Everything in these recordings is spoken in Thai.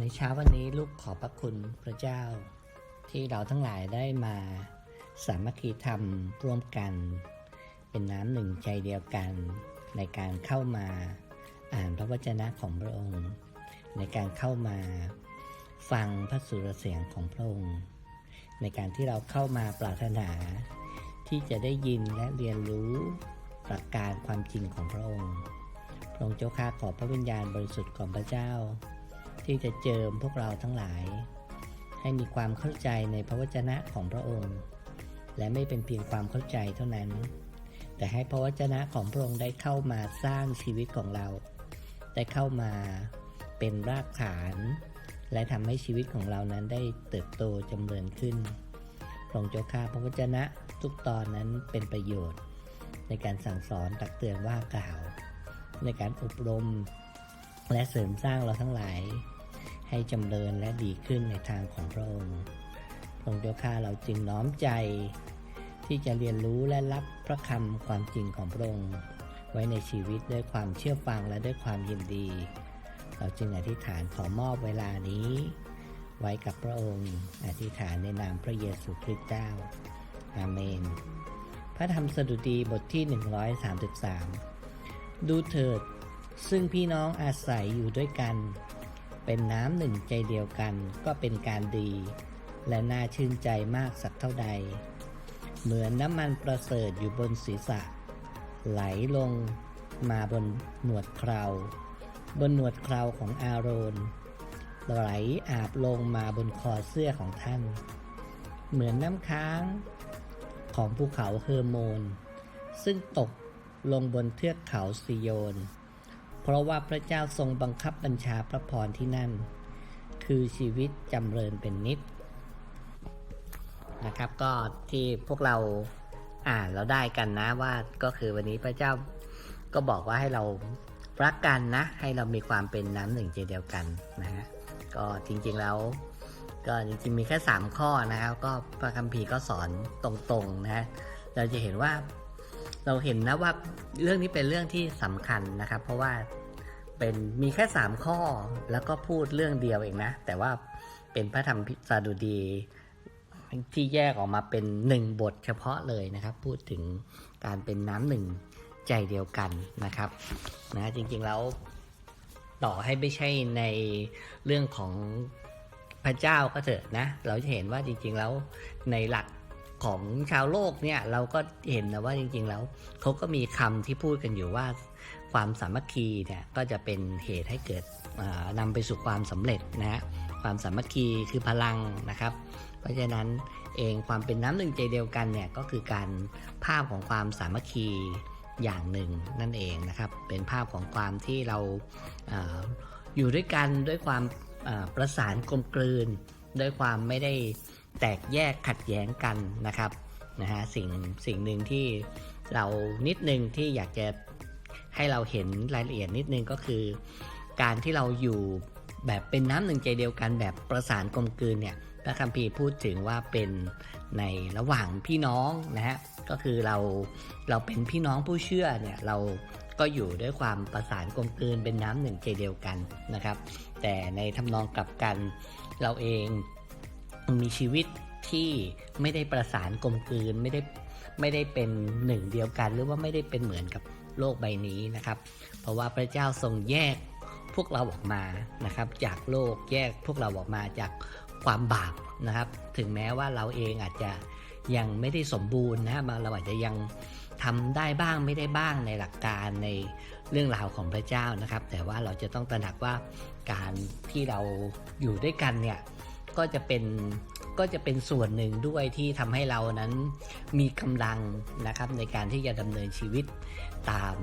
ในเช้าวันนี้ลูกขอพระคุณพระเจ้า ที่เราทั้งหลายได้มาสามัคคีธรรมร่วมกัน เป็นน้ำหนึ่งใจเดียวกัน ในการเข้ามาอ่านพระวจนะของพระองค์ ในการเข้ามาฟังพระสุรเสียงของพระองค์ ในการที่เราเข้ามาปรารถนา ที่จะได้ยินและเรียนรู้หลักการความจริงของพระองค์พระองค์เจ้าข้าขอพระวิญญาณบริสุทธิ์ของพระเจ้า ที่จะเจิมพวกเราทั้งหลาย ให้มีความเข้าใจในพระวจนะของพระองค์ และไม่เป็นเพียงความเข้าใจเท่านั้น แต่ให้พระวจนะของพระองค์ได้เข้ามาสร้างชีวิตของเรา ได้เข้ามาเป็นรากฐาน และทำให้ชีวิตของเรานั้นได้เติบโตจำเริญขึ้นพระองค์เจ้าข้าพระวจนะทุกตอนนั้นเป็นประโยชน์ ในการสั่งสอนตักเตือนว่ากล่าว ในการอบรมและเสริมสร้างเราทั้งหลาย ให้จำเริญและดีขึ้นในทางของพระองค์พระองค์เจ้าข้าเราจึงน้อมใจ ที่จะเรียนรู้และรับพระคำความจริงของพระองค์ ไว้ในชีวิตด้วยความเชื่อฟังและด้วยความยินดี เราจึงอธิษฐานขอมอบเวลานี้ ไว้กับพระองค์ อธิษฐานในนามพระเยซูคริสต์เจ้า อาเมน พระธรรมสดุดีบทที่ 133 ดูเถิดซึ่งพี่น้องอาศัยอยู่ด้วยกัน เป็นน้ำหนึ่งใจเดียวกันก็เป็นการดี และน่าชื่นใจมากสักเท่าใด เหมือนน้ำมันประเสริฐอยู่บนศีรษะ ไหลลงมาบนหนวดเครา บนหนวดเคราของอาโรน ไหลอาบลงมาบนคอเสื้อของท่าน เหมือนน้ำค้างของภูเขาเฮอร์โมน ซึ่งตกลงบนเทือกเขาซิโยน เพราะว่าพระเจ้าทรงบังคับบัญชาพระพรที่นั่น คือชีวิตจำเริญเป็นนิดนะครับก็ที่พวกเราอ่านเราได้กันนะว่าก็คือวันนี้พระเจ้าก็บอกว่าให้เรารักกันนะ ให้เรามีความเป็นน้ำหนึ่งใจเดียวกันนะฮะก็จริงๆแล้วก็จริงๆมีแค่ 3 ข้อนะครับ ก็พระคัมภีร์ก็สอนตรงๆนะฮะเราจะเห็นว่า เราเห็นนะว่าเรื่องนี้เป็นเรื่องที่สำคัญนะครับ เพราะว่าเป็นมีแค่ 3 ข้อแล้วก็พูดเรื่องเดียวเองนะ แต่ว่าเป็นพระธรรมสาดุดีที่แยกออกมาเป็นหนึ่งบทเฉพาะเลยนะครับ พูดถึงการเป็นน้ำหนึ่งใจเดียวกันนะครับนะจริงๆแล้วต่อให้ไม่ใช่ในเรื่องของพระเจ้าก็เถอะนะ เราจะเห็นว่าจริงๆแล้วในหลัก ของชาวโลกเนี่ยเราก็เห็นนะว่าจริงๆแล้วเขาก็มีคำที่พูดกันอยู่ว่าความสามัคคีเนี่ยก็จะเป็นเหตุให้เกิดอ่านำไปสู่ความสำเร็จนะฮะความสามัคคีคือพลังนะครับ เพราะฉะนั้นเองความเป็นน้ำหนึ่งใจเดียวกันเนี่ยก็คือการภาพของความสามัคคีอย่างหนึ่งนั่นเองนะครับ เป็นภาพของความที่เราอาอยู่ด้วยกันด้วยความาประสานกลมกลืน ด้วยความไม่ได้ แตกแยกขัดแย้งกันนะครับนะฮะสิ่งสิ่งหนึ่งที่เรานิดนึงที่อยากจะให้เราเห็นรายละเอียดนิดนึงก็คือ การที่เราอยู่แบบเป็นน้ำหนึ่งใจเดียวกันแบบประสานกลมกลืนเนี่ยพระคัมภีร์พูดถึงว่าเป็นในระหว่างพี่น้องนะฮะก็คือเราเราเป็นพี่น้องผู้เชื่อเนี่ยเราก็อยู่ด้วยความประสานกลมกลืนเป็นน้ำหนึ่งใจเดียวกันนะครับ แต่ในทำนองกลับกันเราเอง มีชีวิตที่ไม่ได้ประสานกลมกลืนไม่ได้ไม่ได้เป็นหนึ่งเดียวกัน หรือว่าไม่ได้เป็นเหมือนกับโลกใบนี้นะครับ เพราะว่าพระเจ้าทรงแยกพวกเราออกมานะครับ จากโลกแยกพวกเราออกมาจากความบาปนะครับ ถึงแม้ว่าเราเองอาจจะยังไม่ได้สมบูรณ์นะฮะเราอาจจะยังทำได้บ้างไม่ได้บ้างในหลักการในเรื่องราวของพระเจ้านะครับ แต่ว่าเราจะต้องตระหนักว่าการที่เราอยู่ด้วยกันเนี่ย ก็จะเป็นก็จะเป็นส่วนหนึ่งด้วยที่ทำให้เรานั้นมีกำลังนะครับในการที่จะดำเนินชีวิตตาม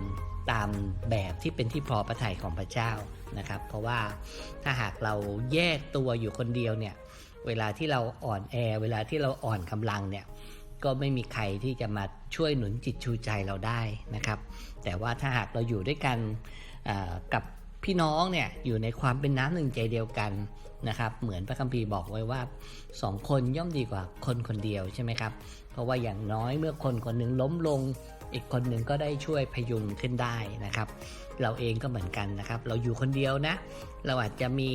ตามแบบที่เป็นที่พอพระทัยของพระเจ้านะครับ เพราะว่าถ้าหากเราแยกตัวอยู่คนเดียวเนี่ยเวลาที่เราอ่อนแอ เวลาที่เราอ่อนกำลังเนี่ยก็ไม่มีใครที่จะมาช่วยหนุนจิตชูใจเราได้นะครับ แต่ว่าถ้าหากเราอยู่ด้วยกันกับ พี่น้องเนี่ยอยู่ในความเป็นน้ำหนึ่งใจเดียวกันนะครับ เหมือนพระคัมภีร์บอกไว้ว่าสองคนย่อมดีกว่าคนคนเดียวใช่ไหมครับ เพราะว่าอย่างน้อยเมื่อคนคนหนึ่งล้มลง อีกคนหนึ่งก็ได้ช่วยพยุงขึ้นได้นะครับ เราเองก็เหมือนกันนะครับ เราอยู่คนเดียวนะ เราอาจจะมี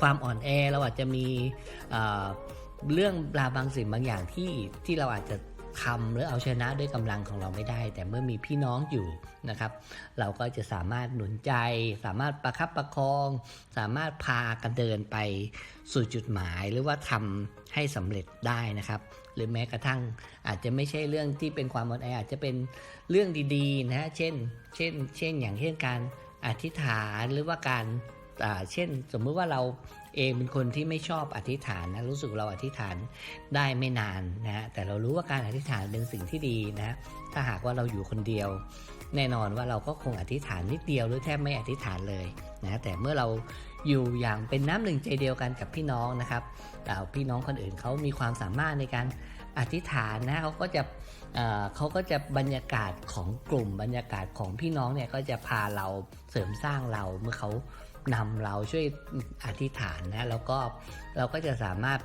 ความอ่อนแอเราอาจจะมีเอ่อเรื่องราวบางสิ่งบางอย่างที่ที่เราอาจจะ ทำหรือเอาชนะด้วยกำลังของเราไม่ได้ แต่เมื่อมีพี่น้องอยู่นะครับ เราก็จะสามารถหนุนใจ สามารถประคับประคอง สามารถพากันเดินไปสู่จุดหมาย หรือว่าทำให้สำเร็จได้นะครับ หรือแม้กระทั่งอาจจะไม่ใช่เรื่องที่เป็นความอ่อนแออาจจะเป็นเรื่องดีๆนะฮะเช่น เช่น เช่นอย่างเช่นการอธิษฐานหรือว่าการอ่เช่น สมมุติว่าเรา เองเป็นคนที่ไม่ชอบอธิษฐานนะรู้สึกเราอธิษฐานได้ไม่นานนะฮะแต่เรารู้ว่าการอธิษฐานเป็นสิ่งที่ดีนะถ้าหากว่าเราอยู่คนเดียว แน่นอนว่าเราก็คงอธิษฐานนิดเดียวหรือแทบไม่อธิษฐานเลยนะแต่เมื่อเราอยู่อย่างเป็นน้ำหนึ่งใจเดียวกันกับพี่น้องนะครับแต่พี่น้องคนอื่นเขามีความสามารถในการอธิษฐานนะเขาก็จะเเขาก็จะบรรยากาศของกลุ่มบรรยากาศของพี่น้องเนี่ยก็จะพาเราเสริมสร้างเราเมื่อเขา นำเราช่วยอธิษฐานนะแล้วก็เราก็จะสามารถ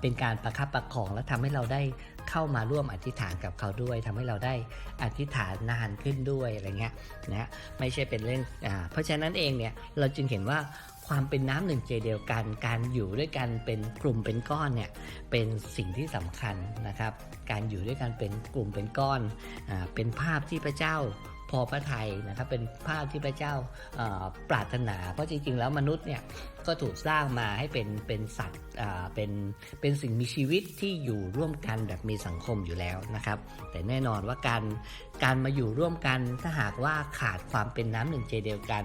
เป็นการประคับประคองและทำให้เราได้เข้ามาร่วมอธิษฐานกับเขาด้วยทำให้เราได้อธิษฐานนานขึ้นด้วยอะไรเงี้ยนะไม่ใช่เป็นเรื่องอ่าเพราะฉะนั้นเองเนี่ยเราจึงเห็นว่าความเป็นน้ำหนึ่งใจเดียวกัน การอยู่ด้วยกันเป็นกลุ่มเป็นก้อนเนี่ยเป็นสิ่งที่สำคัญนะครับ การอยู่ด้วยกันเป็นกลุ่มเป็นก้อนอเป็นภาพที่พระเจ้า พอพระทัยนะครับเป็นภาพที่พระเจ้าปรารถนา เพราะจริงๆแล้วมนุษย์เนี่ยก็ถูกสร้างมาให้เป็นเป็นสัตว์เป็นเป็นสิ่งมีชีวิตที่อยู่ร่วมกันแบบมีสังคมอยู่แล้วนะครับ แต่แน่นอนว่าการการมาอยู่ร่วมกันถ้าหากว่าขาดความเป็นน้ำหนึ่งใจเดียวกัน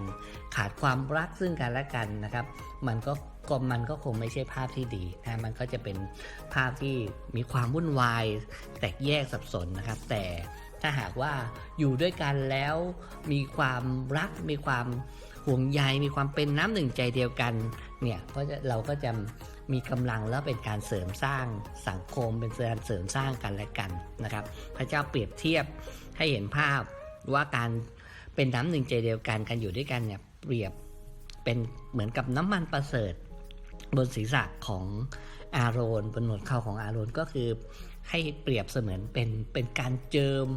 ขาดความรักซึ่งกันและกันนะครับ มันก็ก็มันก็คงไม่ใช่ภาพที่ดีนะมันก็จะเป็นภาพที่มีความวุ่นวาย แตกแยกสับสนนะครับ แต่ ถ้าหากว่าอยู่ด้วยกันแล้วมีความรักมีความห่วงใยมีความเป็นน้ำหนึ่งใจเดียวกันเนี่ยก็จะเราก็จะมีกำลังแล้วเป็นการเสริมสร้างสังคมเป็นการเสริมสร้างกันและกันนะครับ พระเจ้าเปรียบเทียบให้เห็นภาพว่าการเป็นน้ำหนึ่งใจเดียวกันการอยู่ด้วยกันเนี่ยเปรียบเป็นเหมือนกับน้ำมันประเสริฐบนศีรษะของ อาโรนบนหนวดเขาของอาโรนก็คือให้เปรียบเสมือนเป็นเป็นการเจิม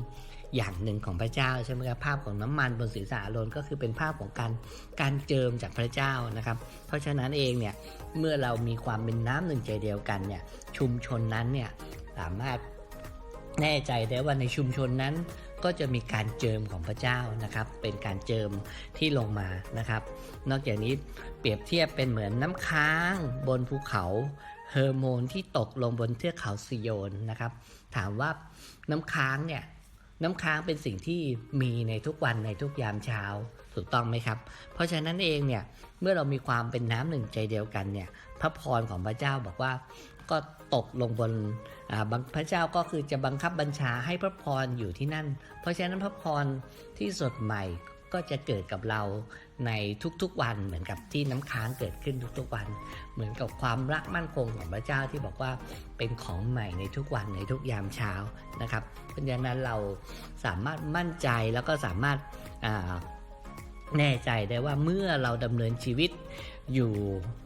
อย่างหนึ่งของพระเจ้าใช่ไหมครับภาพของน้ำมันบนศีรษะอาโรนก็คือเป็นภาพของการการเจิมจากพระเจ้านะครับ เพราะฉะนั้นเองเนี่ยเมื่อเรามีความเป็นน้ำหนึ่งใจเดียวกันเนี่ยชุมชนนั้นเนี่ยสามารถแน่ใจได้ว่าในชุมชนนั้นก็จะมีการเจิมของพระเจ้านะครับ เป็นการเจิมที่ลงมานะครับ นอกจากนี้เปรียบเทียบเป็นเหมือนน้ำค้างบนภูเขา เฮอร์โมนที่ตกลงบนเทือกเขาซิโยนนะครับ ถามว่าน้ำค้างเนี่ยน้ำค้างเป็นสิ่งที่มีในทุกวันในทุกยามเช้าถูกต้องไหมครับ เพราะฉะนั้นเองเนี่ยเมื่อเรามีความเป็นน้ำหนึ่งใจเดียวกันเนี่ยพระพรของพระเจ้าบอกว่าก็ตกลงบนอ่าบังพระเจ้าก็คือจะบังคับบัญชาให้พระพรอยู่ที่นั่น เพราะฉะนั้นพระพรที่สดใหม่ ก็จะเกิดกับเราในทุกๆวันเหมือนกับที่น้ำค้างเกิดขึ้นทุกๆวัน เหมือนกับความรักมั่นคงของพระเจ้าที่บอกว่าเป็นของใหม่ในทุกวันในทุกยามเช้านะครับเพราะฉะนั้นเราสามารถมั่นใจแล้วก็สามารถาแน่ใจได้ว่าเมื่อเราดำเนินชีวิตอยู่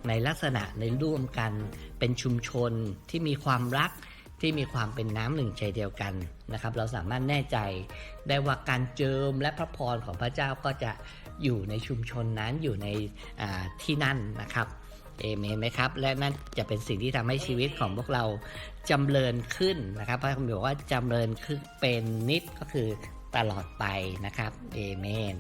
ในลักษณะในร่วมกัน เป็นชุมชนที่มีความรัก ที่มีความเป็นน้ำหนึ่งใจเดียวกันนะครับ เราสามารถแน่ใจได้ว่าการเจิมและพระพรของพระเจ้าก็จะอยู่ในชุมชนนั้นอยู่ในที่นั่นนะครับเอเมนไหมครับ และนั่นจะเป็นสิ่งที่ทำให้ชีวิตของพวกเราจำเริญขึ้นนะครับพระคัมภีร์บอกว่าจำเริญขึ้นเป็นนิดก็คือตลอดไปนะครับเอเมน